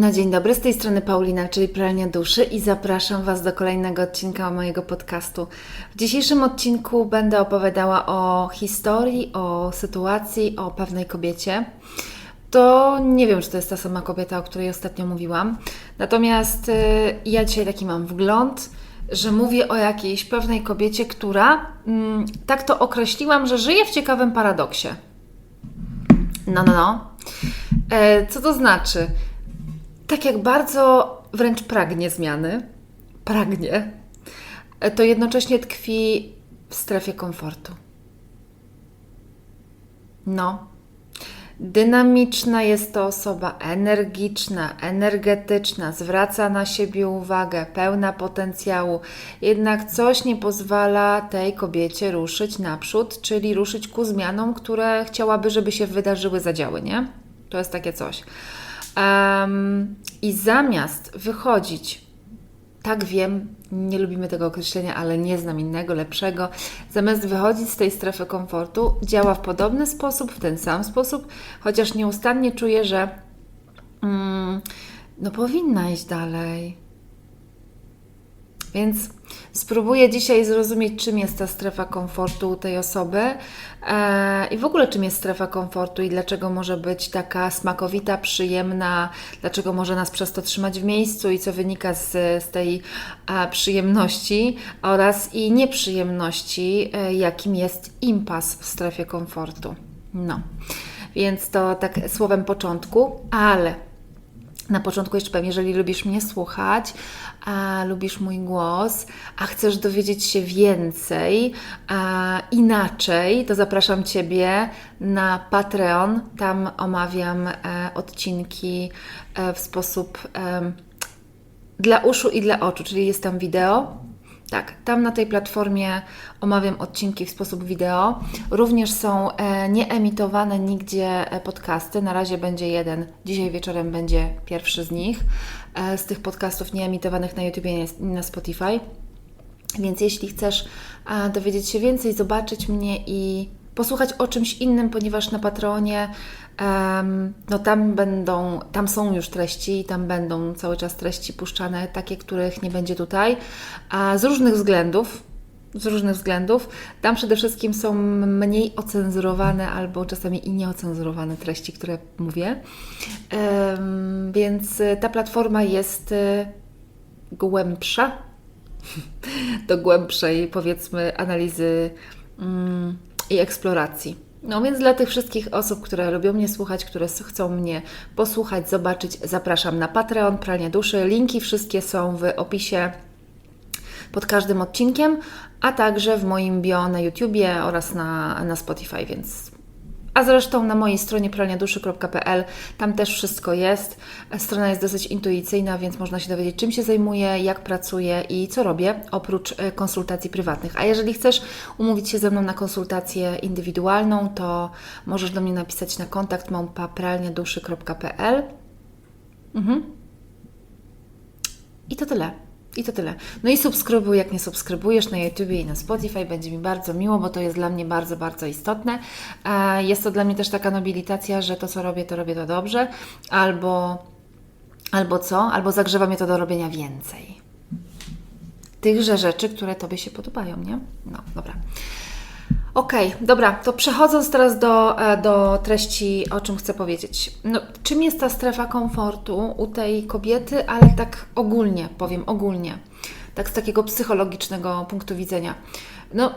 No dzień dobry, z tej strony Paulina, czyli Pralnia Duszy i zapraszam Was do kolejnego odcinka mojego podcastu. W dzisiejszym odcinku będę opowiadała o historii, o sytuacji, o pewnej kobiecie. To nie wiem, czy to jest ta sama kobieta, o której ostatnio mówiłam. Natomiast y, ja dzisiaj taki mam wgląd, że mówię o jakiejś pewnej kobiecie, która, mm, tak to określiłam, że żyje w ciekawym paradoksie. No, no, no. E, co to znaczy? Tak jak bardzo wręcz pragnie zmiany, pragnie, to jednocześnie tkwi w strefie komfortu. No. Dynamiczna jest to osoba, energiczna, energetyczna, zwraca na siebie uwagę, pełna potencjału. Jednak coś nie pozwala tej kobiecie ruszyć naprzód, czyli ruszyć ku zmianom, które chciałaby, żeby się wydarzyły, zadziały, nie? To jest takie coś. Um, I zamiast wychodzić, tak wiem, nie lubimy tego określenia, ale nie znam innego, lepszego, zamiast wychodzić z tej strefy komfortu, działa w podobny sposób, w ten sam sposób, chociaż nieustannie czuję, że mm, no powinna iść dalej. Więc spróbuję dzisiaj zrozumieć, czym jest ta strefa komfortu tej osoby e, i w ogóle czym jest strefa komfortu i dlaczego może być taka smakowita, przyjemna, dlaczego może nas przez to trzymać w miejscu i co wynika z, z tej e, przyjemności oraz i nieprzyjemności, e, jakim jest impas w strefie komfortu. No, więc to tak słowem początku, ale na początku jeszcze powiem, jeżeli lubisz mnie słuchać, a lubisz mój głos, a chcesz dowiedzieć się więcej, a inaczej, to zapraszam Ciebie na Patreon. Tam omawiam e, odcinki e, w sposób e, dla uszu i dla oczu, czyli jest tam wideo tak, tam na tej platformie omawiam odcinki w sposób wideo. Również są e, nieemitowane nigdzie e, podcasty. Na razie będzie jeden. Dzisiaj wieczorem będzie pierwszy z nich. E, z tych podcastów nieemitowanych na YouTube i na Spotify. Więc jeśli chcesz dowiedzieć się więcej, zobaczyć mnie i posłuchać o czymś innym, ponieważ na Patronie no tam będą, tam są już treści, tam będą cały czas treści puszczane, takie, których nie będzie tutaj, a z różnych względów, z różnych względów. Tam przede wszystkim są mniej ocenzurowane albo czasami i nieocenzurowane treści, które mówię. Um, więc ta platforma jest y, głębsza, do głębszej, powiedzmy, analizy. Um, i eksploracji. No więc dla tych wszystkich osób, które lubią mnie słuchać, które chcą mnie posłuchać, zobaczyć, zapraszam na Patreon, Pranie Duszy. Linki wszystkie są w opisie pod każdym odcinkiem, a także w moim bio na YouTubie oraz na, na Spotify, więc a zresztą na mojej stronie pralniaduszy.pl tam też wszystko jest. Strona jest dosyć intuicyjna, więc można się dowiedzieć, czym się zajmuję, jak pracuję i co robię, oprócz e, konsultacji prywatnych. A jeżeli chcesz umówić się ze mną na konsultację indywidualną, to możesz do mnie napisać na kontakt małpa.pralniaduszy.pl mhm. I to tyle. I to tyle. No i subskrybuj, jak nie subskrybujesz na YouTube i na Spotify, będzie mi bardzo miło, bo to jest dla mnie bardzo, bardzo istotne. Jest to dla mnie też taka nobilitacja, że to, co robię, to robię to dobrze, albo, albo co? Albo zagrzewa mnie to do robienia więcej. Tychże rzeczy, które Tobie się podobają, nie? No, dobra. Okej, okay, dobra, to przechodząc teraz do, e, do treści, o czym chcę powiedzieć. No, czym jest ta strefa komfortu u tej kobiety, ale tak ogólnie, powiem ogólnie, tak z takiego psychologicznego punktu widzenia. No,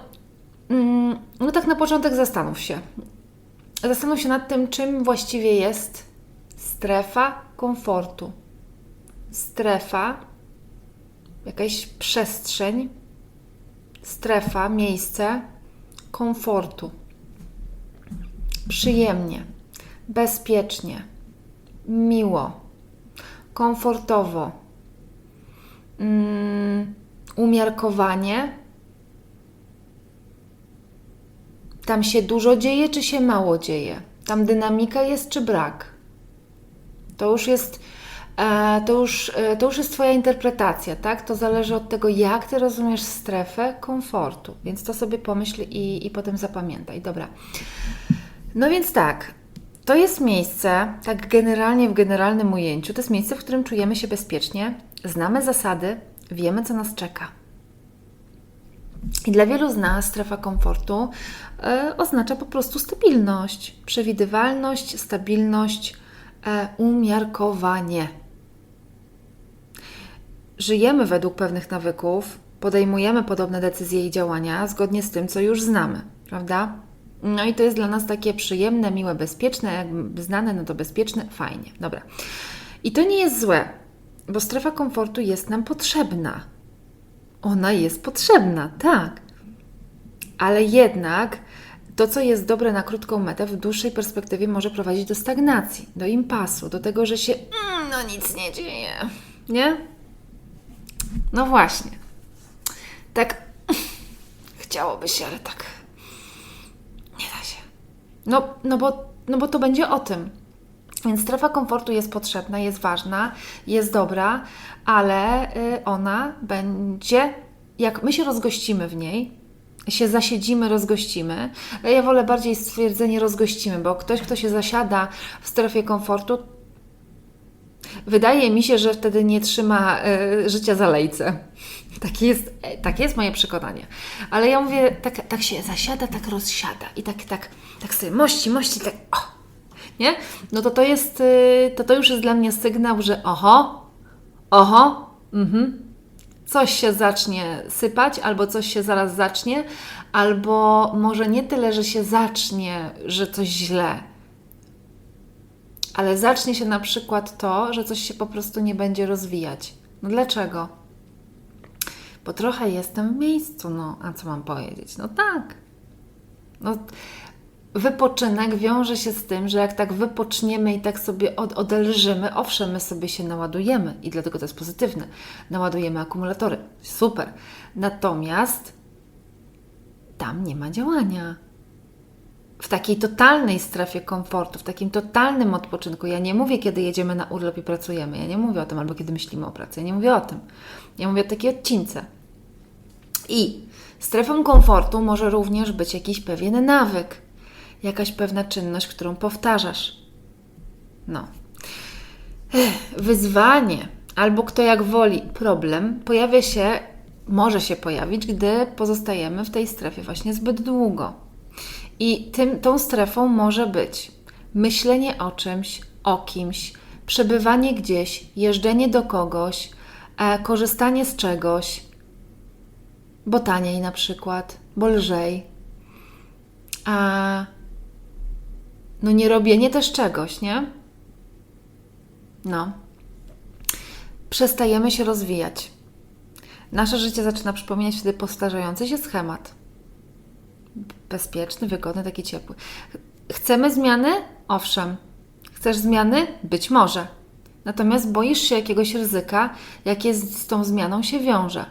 mm, no tak na początek zastanów się. Zastanów się nad tym, czym właściwie jest strefa komfortu. Strefa, jakaś przestrzeń, strefa, miejsce, komfortu. Przyjemnie, bezpiecznie, miło, komfortowo, um, umiarkowanie. Tam się dużo dzieje, czy się mało dzieje? Tam dynamika jest, czy brak? To już jest to już, e, to już jest Twoja interpretacja, tak? To zależy od tego, jak Ty rozumiesz strefę komfortu. Więc to sobie pomyśl i, i potem zapamiętaj. Dobra. No więc tak. to jest miejsce, tak generalnie w generalnym ujęciu, to jest miejsce, w którym czujemy się bezpiecznie, znamy zasady, wiemy, co nas czeka. I dla wielu z nas strefa komfortu e, oznacza po prostu stabilność, przewidywalność, stabilność, e, umiarkowanie. Żyjemy według pewnych nawyków, podejmujemy podobne decyzje i działania zgodnie z tym, co już znamy, prawda? No i to jest dla nas takie przyjemne, miłe, bezpieczne, znane, no to bezpieczne, fajnie, dobra. I to nie jest złe, bo strefa komfortu jest nam potrzebna. Ona jest potrzebna, tak. Ale jednak to, co jest dobre na krótką metę, w dłuższej perspektywie może prowadzić do stagnacji, do impasu, do tego, że się mm, no nic nie dzieje, nie? No właśnie. Tak chciałoby się, ale tak nie da się. No, no, bo, no bo to będzie o tym. Więc strefa komfortu jest potrzebna, jest ważna, jest dobra, ale y, ona będzie, jak my się rozgościmy w niej, się zasiedzimy, rozgościmy. Ja wolę bardziej stwierdzenie rozgościmy, bo ktoś, kto się zasiada w strefie komfortu, wydaje mi się, że wtedy nie trzyma y, życia za lejce. Takie jest, takie jest moje przekonanie. Ale ja mówię, tak, tak się zasiada, tak rozsiada i tak, tak, tak sobie mości, mości, tak o, nie? No to to jest, y, to to już jest dla mnie sygnał, że oho, oho, mhm, coś się zacznie sypać, albo coś się zaraz zacznie, albo może nie tyle, że się zacznie, że coś źle, ale zacznie się na przykład to, że coś się po prostu nie będzie rozwijać. No dlaczego? Bo trochę jestem w miejscu, no a co mam powiedzieć? No tak. No, wypoczynek wiąże się z tym, że jak tak wypoczniemy i tak sobie od, odelżymy, owszem, my sobie się naładujemy i dlatego to jest pozytywne. Naładujemy akumulatory. Super. Natomiast tam nie ma działania. W takiej totalnej strefie komfortu, w takim totalnym odpoczynku. Ja nie mówię, kiedy jedziemy na urlop i pracujemy. Ja nie mówię o tym, albo kiedy myślimy o pracy. Ja nie mówię o tym. Ja mówię o takiej odcince. I strefą komfortu może również być jakiś pewien nawyk jakaś pewna czynność, którą powtarzasz. No. Wyzwanie, albo kto jak woli, problem pojawia się, może się pojawić, gdy pozostajemy w tej strefie właśnie zbyt długo. I tym, tą strefą może być myślenie o czymś, o kimś, przebywanie gdzieś, jeżdżenie do kogoś, e, korzystanie z czegoś, bo taniej na przykład, bo lżej. A no nie robienie też czegoś, nie? No. Przestajemy się rozwijać. Nasze życie zaczyna przypominać wtedy powtarzający się schemat. Bezpieczny, wygodny, taki ciepły. Chcemy zmiany? Owszem. Chcesz zmiany? Być może. Natomiast boisz się jakiegoś ryzyka, jakie z tą zmianą się wiąże.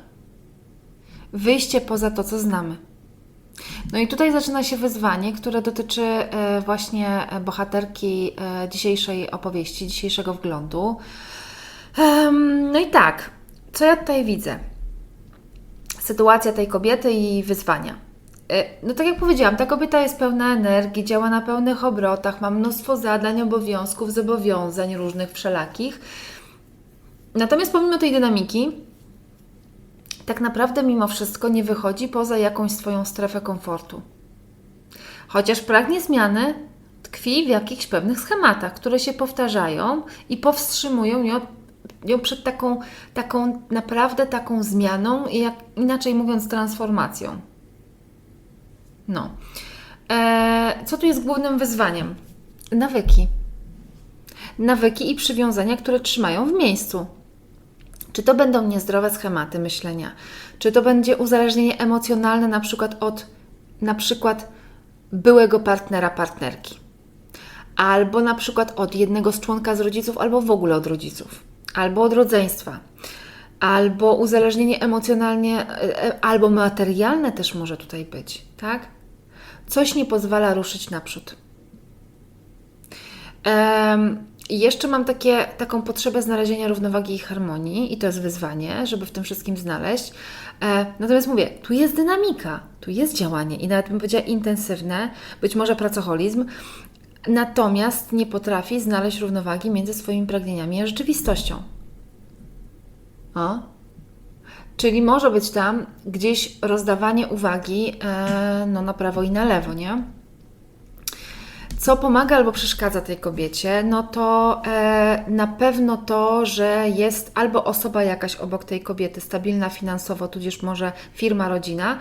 Wyjście poza to, co znamy. No i tutaj zaczyna się wyzwanie, które dotyczy e, właśnie bohaterki e, dzisiejszej opowieści, dzisiejszego wglądu. No i tak, co ja tutaj widzę? Sytuacja tej kobiety i wyzwania. E, no tak jak powiedziałam, ta kobieta jest pełna energii, działa na pełnych obrotach, ma mnóstwo zadań, obowiązków, zobowiązań różnych, wszelakich. Natomiast pomimo tej dynamiki, tak naprawdę mimo wszystko nie wychodzi poza jakąś swoją strefę komfortu. Chociaż pragnie zmiany, tkwi w jakichś pewnych schematach, które się powtarzają i powstrzymują ją, ją przed taką, taką naprawdę taką zmianą i jak, inaczej mówiąc transformacją. No. Eee, co tu jest głównym wyzwaniem? Nawyki. Nawyki i przywiązania, które trzymają w miejscu. Czy to będą niezdrowe schematy myślenia? Czy to będzie uzależnienie emocjonalne na przykład od na przykład byłego partnera, partnerki? Albo na przykład od jednego z członka z rodziców, albo w ogóle od rodziców, albo od rodzeństwa, albo uzależnienie emocjonalnie, e, e, albo materialne też może tutaj być, tak? Coś nie pozwala ruszyć naprzód. Um, jeszcze mam takie, taką potrzebę znalezienia równowagi i harmonii, i to jest wyzwanie, żeby w tym wszystkim znaleźć. E, natomiast mówię, tu jest dynamika, tu jest działanie i nawet bym powiedziała intensywne, być może pracoholizm, natomiast nie potrafi znaleźć równowagi między swoimi pragnieniami a rzeczywistością. O. Czyli może być tam gdzieś rozdawanie uwagi e, no, na prawo i na lewo, nie? Co pomaga albo przeszkadza tej kobiecie, no to e, na pewno to, że jest albo osoba jakaś obok tej kobiety stabilna finansowo, tudzież może firma, rodzina,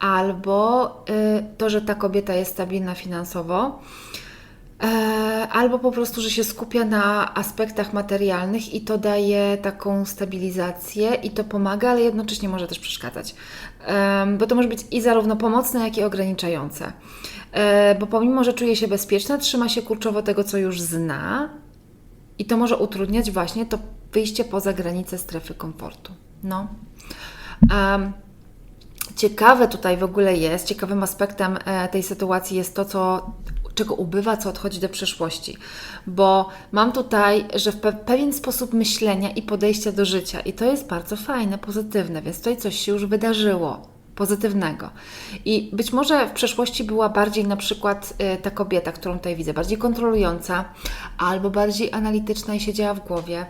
albo e, to, że ta kobieta jest stabilna finansowo. E, albo po prostu, że się skupia na aspektach materialnych i to daje taką stabilizację i to pomaga, ale jednocześnie może też przeszkadzać. E, bo to może być i zarówno pomocne, jak i ograniczające. E, bo pomimo, że czuje się bezpieczna, trzyma się kurczowo tego, co już zna i to może utrudniać właśnie to wyjście poza granice strefy komfortu. No. Ciekawe tutaj w ogóle jest, ciekawym aspektem tej sytuacji jest to, co czego ubywa, co odchodzi do przeszłości. Bo mam tutaj, że w pe pewien sposób myślenia i podejścia do życia, i to jest bardzo fajne, pozytywne, więc tutaj coś się już wydarzyło pozytywnego. I być może w przeszłości była bardziej na przykład y, ta kobieta, którą tutaj widzę, bardziej kontrolująca, albo bardziej analityczna i siedziała w głowie,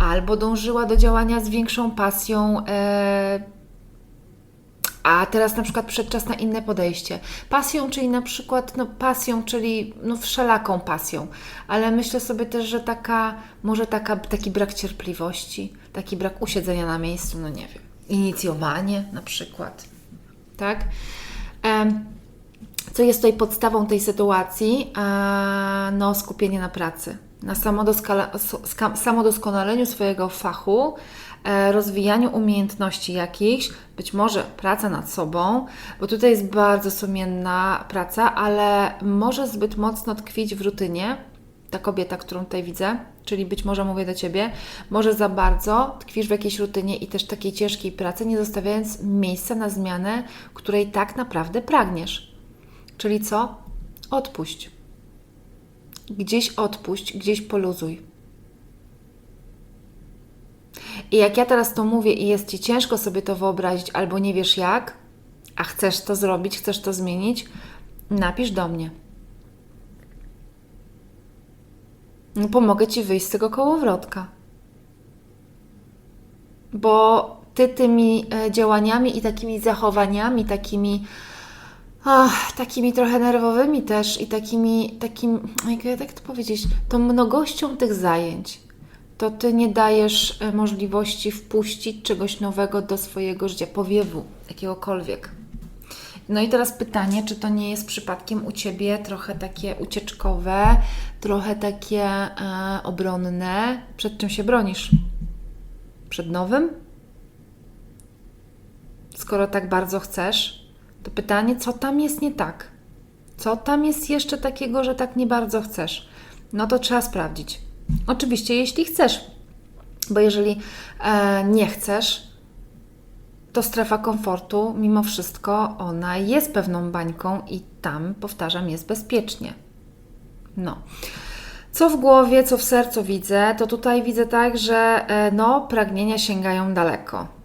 albo dążyła do działania z większą pasją. Y, a teraz na przykład przedczas na inne podejście. Pasją, czyli na przykład no, pasją, czyli no, wszelaką pasją, ale myślę sobie też, że taka, może taka, taki brak cierpliwości, taki brak usiedzenia na miejscu, no nie wiem, inicjowanie na przykład, tak? Co jest tutaj podstawą tej sytuacji? No, skupienie na pracy, na samodoskonaleniu swojego fachu, rozwijaniu umiejętności jakichś, być może praca nad sobą, bo tutaj jest bardzo sumienna praca, ale może zbyt mocno tkwić w rutynie. Ta kobieta, którą tutaj widzę, czyli być może mówię do ciebie, może za bardzo tkwisz w jakiejś rutynie i też takiej ciężkiej pracy, nie zostawiając miejsca na zmianę, której tak naprawdę pragniesz. Czyli co? Odpuść. Gdzieś odpuść, gdzieś poluzuj. I jak ja teraz to mówię i jest Ci ciężko sobie to wyobrazić, albo nie wiesz jak, a chcesz to zrobić, chcesz to zmienić, napisz do mnie. No, pomogę Ci wyjść z tego kołowrotka. Bo Ty tymi e, działaniami i takimi zachowaniami, takimi ach, takimi trochę nerwowymi też i takimi, takim, jak, to powiedzieć, tą mnogością tych zajęć, to ty nie dajesz e, możliwości wpuścić czegoś nowego do swojego życia, powiewu jakiegokolwiek. No i teraz pytanie, czy to nie jest przypadkiem u ciebie trochę takie ucieczkowe, trochę takie e, obronne? Przed czym się bronisz? Przed nowym? Skoro tak bardzo chcesz, to pytanie, co tam jest nie tak? Co tam jest jeszcze takiego, że tak nie bardzo chcesz? No to trzeba sprawdzić. Oczywiście, jeśli chcesz, bo jeżeli e, nie chcesz, to strefa komfortu, mimo wszystko, ona jest pewną bańką i tam, powtarzam, jest bezpiecznie. No. Co w głowie, co w sercu widzę, to tutaj widzę tak, że e, no, pragnienia sięgają daleko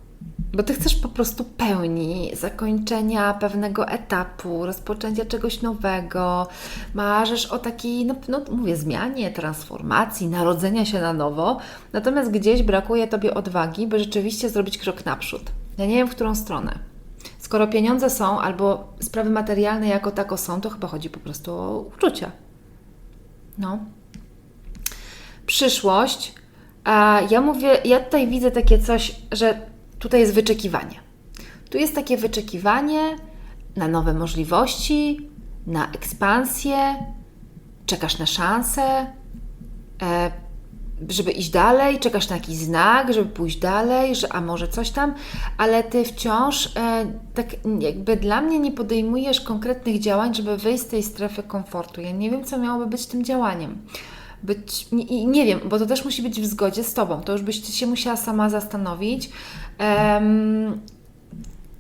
bo ty chcesz po prostu pełni, zakończenia pewnego etapu, rozpoczęcia czegoś nowego, marzysz o takiej, no, no mówię, zmianie, transformacji, narodzenia się na nowo, natomiast gdzieś brakuje tobie odwagi, by rzeczywiście zrobić krok naprzód. Ja nie wiem, w którą stronę. Skoro pieniądze są, albo sprawy materialne jako tako są, to chyba chodzi po prostu o uczucia. No. Przyszłość. A ja mówię, ja tutaj widzę takie coś, że tutaj jest wyczekiwanie. Tu jest takie wyczekiwanie na nowe możliwości, na ekspansję, czekasz na szansę, e, żeby iść dalej, czekasz na jakiś znak, żeby pójść dalej, że a może coś tam, ale ty wciąż e, tak jakby dla mnie nie podejmujesz konkretnych działań, żeby wyjść z tej strefy komfortu. Ja nie wiem, co miałoby być tym działaniem być, nie, nie wiem, bo to też musi być w zgodzie z Tobą. To już byś się musiała sama zastanowić, um,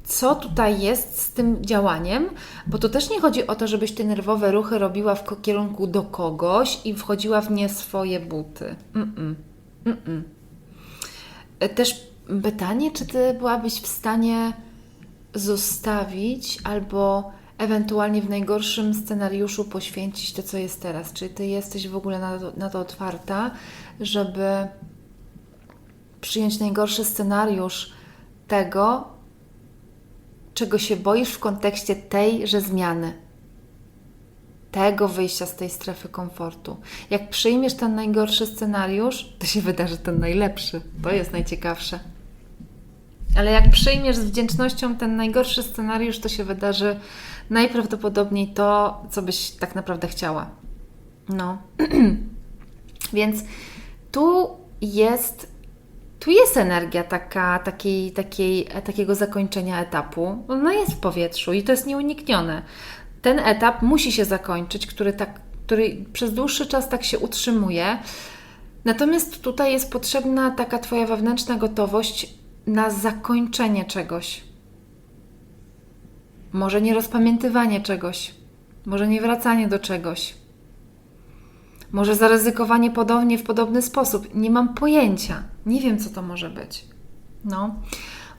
co tutaj jest z tym działaniem, bo to też nie chodzi o to, żebyś te nerwowe ruchy robiła w kierunku do kogoś i wchodziła w nie swoje buty. Mm -mm. Mm też pytanie, czy Ty byłabyś w stanie zostawić albo ewentualnie w najgorszym scenariuszu poświęcić to, co jest teraz. Czy Ty jesteś w ogóle na to, na to otwarta, żeby przyjąć najgorszy scenariusz tego, czego się boisz w kontekście tejże zmiany, tego wyjścia z tej strefy komfortu. Jak przyjmiesz ten najgorszy scenariusz, to się wydarzy ten najlepszy. To jest najciekawsze. Ale jak przyjmiesz z wdzięcznością ten najgorszy scenariusz, to się wydarzy najprawdopodobniej to, co byś tak naprawdę chciała. No. Więc tu jest tu jest energia taka, takiej, takiej, takiego zakończenia etapu. Ona jest w powietrzu i to jest nieuniknione. Ten etap musi się zakończyć, który, tak, który przez dłuższy czas tak się utrzymuje. Natomiast tutaj jest potrzebna taka Twoja wewnętrzna gotowość na zakończenie czegoś. Może nie rozpamiętywanie czegoś, może nie wracanie do czegoś, może zaryzykowanie podobnie w podobny sposób. Nie mam pojęcia. Nie wiem, co to może być. No.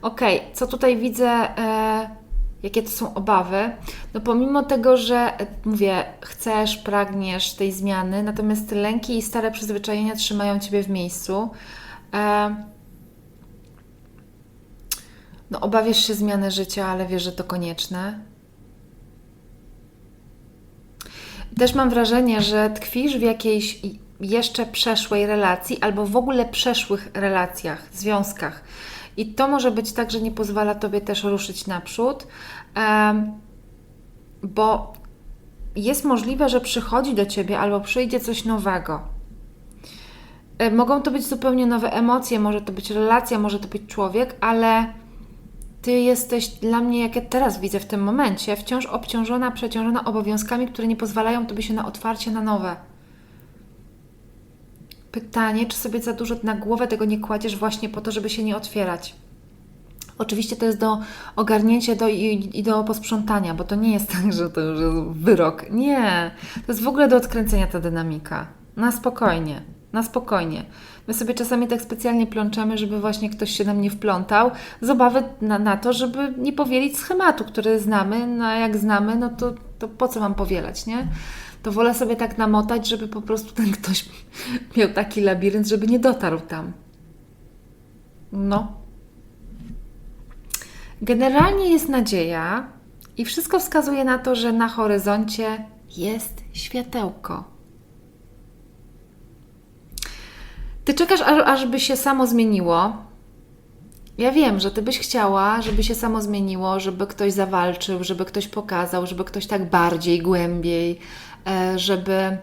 Okej, okay. co tutaj widzę? E, jakie to są obawy? No pomimo tego, że e, mówię, chcesz, pragniesz tej zmiany, natomiast lęki i stare przyzwyczajenia trzymają Ciebie w miejscu. E, no obawiasz się zmiany życia, ale wiesz, że to konieczne. Też mam wrażenie, że tkwisz w jakiejś jeszcze przeszłej relacji albo w ogóle przeszłych relacjach, związkach. I to może być tak, że nie pozwala Tobie też ruszyć naprzód, bo jest możliwe, że przychodzi do Ciebie albo przyjdzie coś nowego. E, mogą to być zupełnie nowe emocje, może to być relacja, może to być człowiek, ale ty jesteś dla mnie, jak ja teraz widzę w tym momencie, wciąż obciążona, przeciążona obowiązkami, które nie pozwalają tobie się na otwarcie na nowe. Pytanie, czy sobie za dużo na głowę tego nie kładziesz właśnie po to, żeby się nie otwierać? Oczywiście to jest do ogarnięcia do, i, i do posprzątania, bo to nie jest tak, że to już jest wyrok. Nie, to jest w ogóle do odkręcenia ta dynamika. Na spokojnie, na spokojnie. My sobie czasami tak specjalnie plączemy, żeby właśnie ktoś się nam nie wplątał, z obawy na, na to, żeby nie powielić schematu, który znamy, no a jak znamy, no to, to po co mam powielać, nie? To wolę sobie tak namotać, żeby po prostu ten ktoś miał taki labirynt, żeby nie dotarł tam. No. Generalnie jest nadzieja i wszystko wskazuje na to, że na horyzoncie jest światełko. Ty czekasz, aż, ażby się samo zmieniło. Ja wiem, że ty byś chciała, żeby się samo zmieniło, żeby ktoś zawalczył, żeby ktoś pokazał, żeby ktoś tak bardziej, głębiej, e, żeby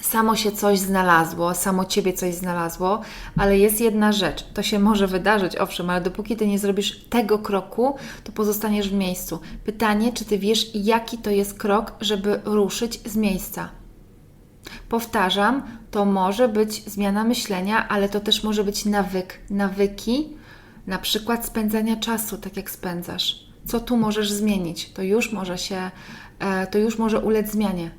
samo się coś znalazło, samo ciebie coś znalazło, ale jest jedna rzecz. To się może wydarzyć, owszem, ale dopóki ty nie zrobisz tego kroku, to pozostaniesz w miejscu. Pytanie, czy ty wiesz, jaki to jest krok, żeby ruszyć z miejsca? Powtarzam, to może być zmiana myślenia, ale to też może być nawyk. Nawyki, na przykład spędzania czasu, tak jak spędzasz. Co tu możesz zmienić? To już może się, e, to już może ulec zmianie.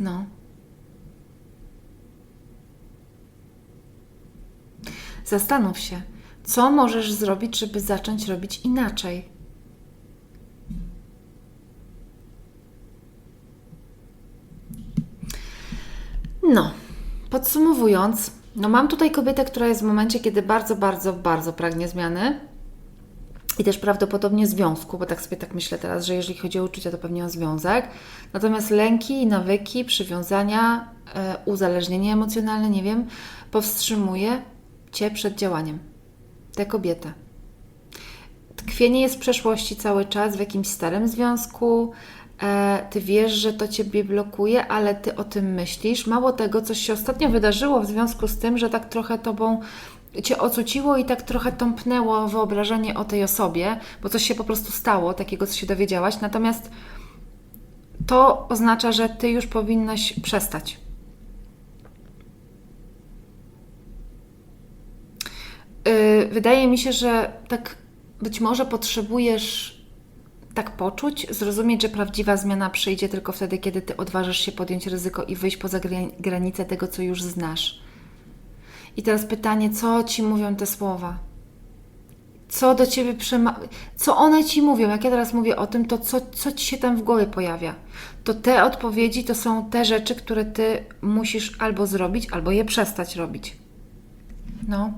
No. Zastanów się, co możesz zrobić, żeby zacząć robić inaczej. No, podsumowując, no mam tutaj kobietę, która jest w momencie, kiedy bardzo, bardzo, bardzo pragnie zmiany i też prawdopodobnie związku, bo tak sobie tak myślę teraz, że jeżeli chodzi o uczucia, to pewnie o związek. Natomiast lęki, nawyki, przywiązania, e, uzależnienie emocjonalne, nie wiem, powstrzymuje Cię przed działaniem. Tę kobietę. Tkwienie jest w przeszłości cały czas, w jakimś starym związku, ty wiesz, że to ciebie blokuje, ale ty o tym myślisz. Mało tego, coś się ostatnio wydarzyło w związku z tym, że tak trochę tobą cię ocuciło i tak trochę tąpnęło wyobrażenie o tej osobie, bo coś się po prostu stało, takiego, co się dowiedziałaś. Natomiast to oznacza, że ty już powinnaś przestać. Yy, wydaje mi się, że tak być może potrzebujesz tak poczuć, zrozumieć, że prawdziwa zmiana przyjdzie tylko wtedy, kiedy ty odważysz się podjąć ryzyko i wyjść poza granicę tego, co już znasz. I teraz pytanie, co ci mówią te słowa? Co do ciebie przema... Co one ci mówią? Jak ja teraz mówię o tym, to co, co ci się tam w głowie pojawia? To te odpowiedzi to są te rzeczy, które ty musisz albo zrobić, albo je przestać robić. No.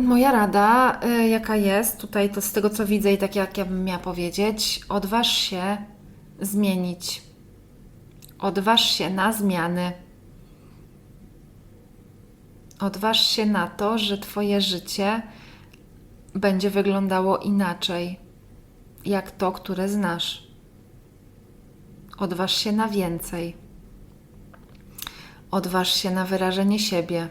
Moja rada, y, jaka jest tutaj, to z tego co widzę i tak jak ja bym miała powiedzieć, odważ się zmienić. Odważ się na zmiany. Odważ się na to, że Twoje życie będzie wyglądało inaczej, jak to, które znasz. Odważ się na więcej. Odważ się na wyrażenie siebie.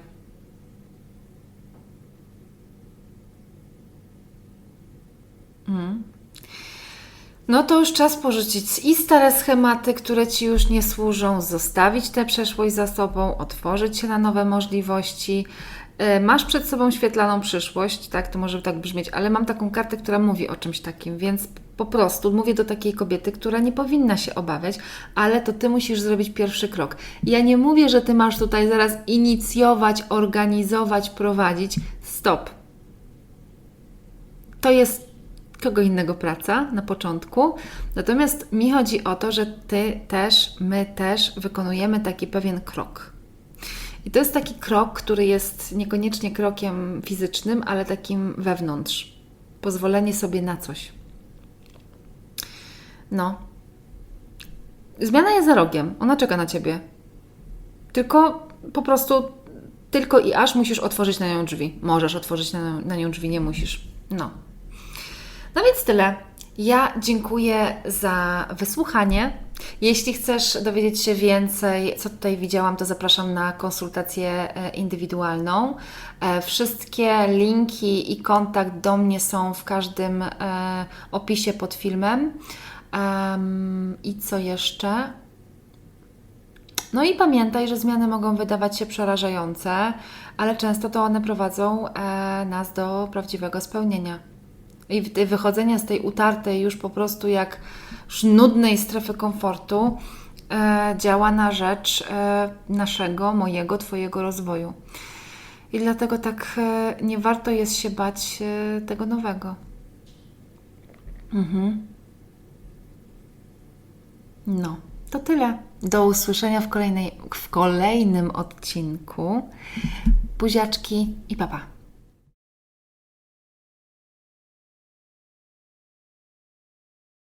Mm. No to już czas porzucić i stare schematy, które Ci już nie służą, zostawić tę przeszłość za sobą, otworzyć się na nowe możliwości. E, Masz przed sobą świetlaną przyszłość, tak, to może tak brzmieć, ale mam taką kartę, która mówi o czymś takim, więc po prostu mówię do takiej kobiety, która nie powinna się obawiać, ale to Ty musisz zrobić pierwszy krok. Ja nie mówię, że Ty masz tutaj zaraz inicjować, organizować, prowadzić. Stop. To jest kogo innego praca na początku. Natomiast mi chodzi o to, że Ty też, my też wykonujemy taki pewien krok. I to jest taki krok, który jest niekoniecznie krokiem fizycznym, ale takim wewnątrz. Pozwolenie sobie na coś. No. Zmiana jest za rogiem. Ona czeka na ciebie. Tylko po prostu tylko i aż musisz otworzyć na nią drzwi. Możesz otworzyć na, na nią drzwi, nie musisz. No. No więc tyle. Ja dziękuję za wysłuchanie. Jeśli chcesz dowiedzieć się więcej, co tutaj widziałam, to zapraszam na konsultację e, indywidualną. E, Wszystkie linki i kontakt do mnie są w każdym e, opisie pod filmem. Em, I co jeszcze? No i pamiętaj, że zmiany mogą wydawać się przerażające, ale często to one prowadzą nas do prawdziwego spełnienia. I wychodzenia z tej utartej, już po prostu jak już nudnej strefy komfortu e, działa na rzecz e, naszego, mojego, Twojego rozwoju. I dlatego tak e, nie warto jest się bać tego nowego. Mhm. No, to tyle. Do usłyszenia w, kolejnej, w kolejnym odcinku. Buziaczki i papa.